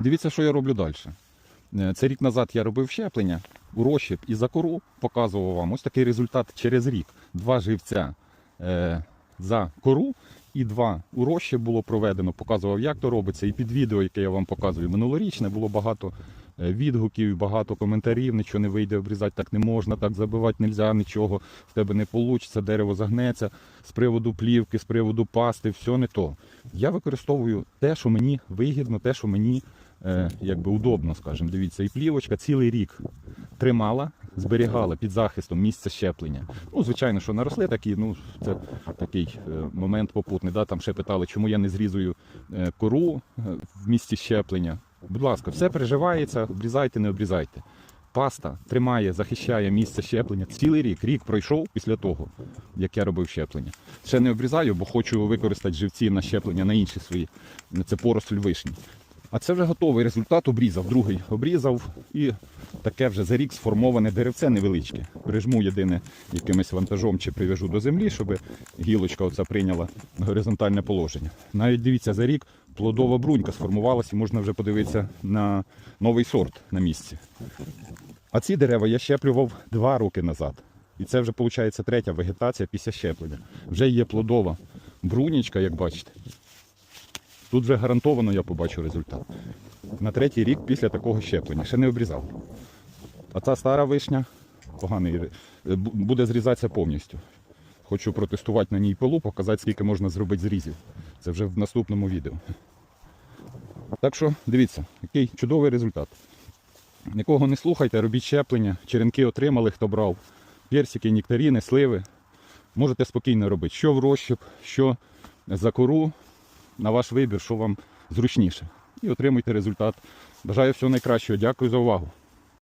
Дивіться, що я роблю далі. Е, Це рік назад я робив щеплення у розщеп і за кору показував вам ось такий результат через рік. Два живця е, за кору і два у розщеп було проведено. Показував, як то робиться. І під відео, яке я вам показую, минулорічне, було багато е, відгуків, багато коментарів. Нічого не вийде обрізати, так не можна, так забивати не можна, нічого в тебе не вийде, дерево загнеться з приводу плівки, з приводу пасти, все не то. Я використовую те, що мені вигідно, те, що мені якби удобно, скажімо. Дивіться, і плівочка цілий рік тримала, зберігала під захистом місце щеплення. Ну, звичайно, що наросли такі, ну це такий е, момент попутний. Да? Там ще питали, чому я не зрізую е, кору е, в місці щеплення. Будь ласка, все переживається, обрізайте, не обрізайте. Паста тримає, захищає місце щеплення цілий рік. Рік пройшов після того, як я робив щеплення. Ще не обрізаю, бо хочу використати живці на щеплення на інші свої. Це поросль вишні. А це вже готовий результат. Обрізав. Другий обрізав і таке вже за рік сформоване деревце невеличке. Прижму єдине якимось вантажом чи прив'яжу до землі, щоб гілочка оця прийняла горизонтальне положення. Навіть дивіться, за рік плодова брунька сформувалася і можна вже подивитися на новий сорт на місці. А ці дерева я щеплював два роки назад. І це вже виходить третя вегетація після щеплення. Вже є плодова брунічка, як бачите. Тут вже гарантовано я побачу результат. На третій рік після такого щеплення. Ще не обрізав. А ця стара вишня поганий, е, бу- буде зрізатися повністю. Хочу протестувати на ній пилу, показати, скільки можна зробити зрізів. Це вже в наступному відео. Так що дивіться, який чудовий результат. Нікого не слухайте, робіть щеплення, черенки отримали, хто брав. Персики, нектаріни, сливи. Можете спокійно робити, що в розщеп, що за кору, на ваш вибір, що вам зручніше. І отримуйте результат. Бажаю всього найкращого. Дякую за увагу.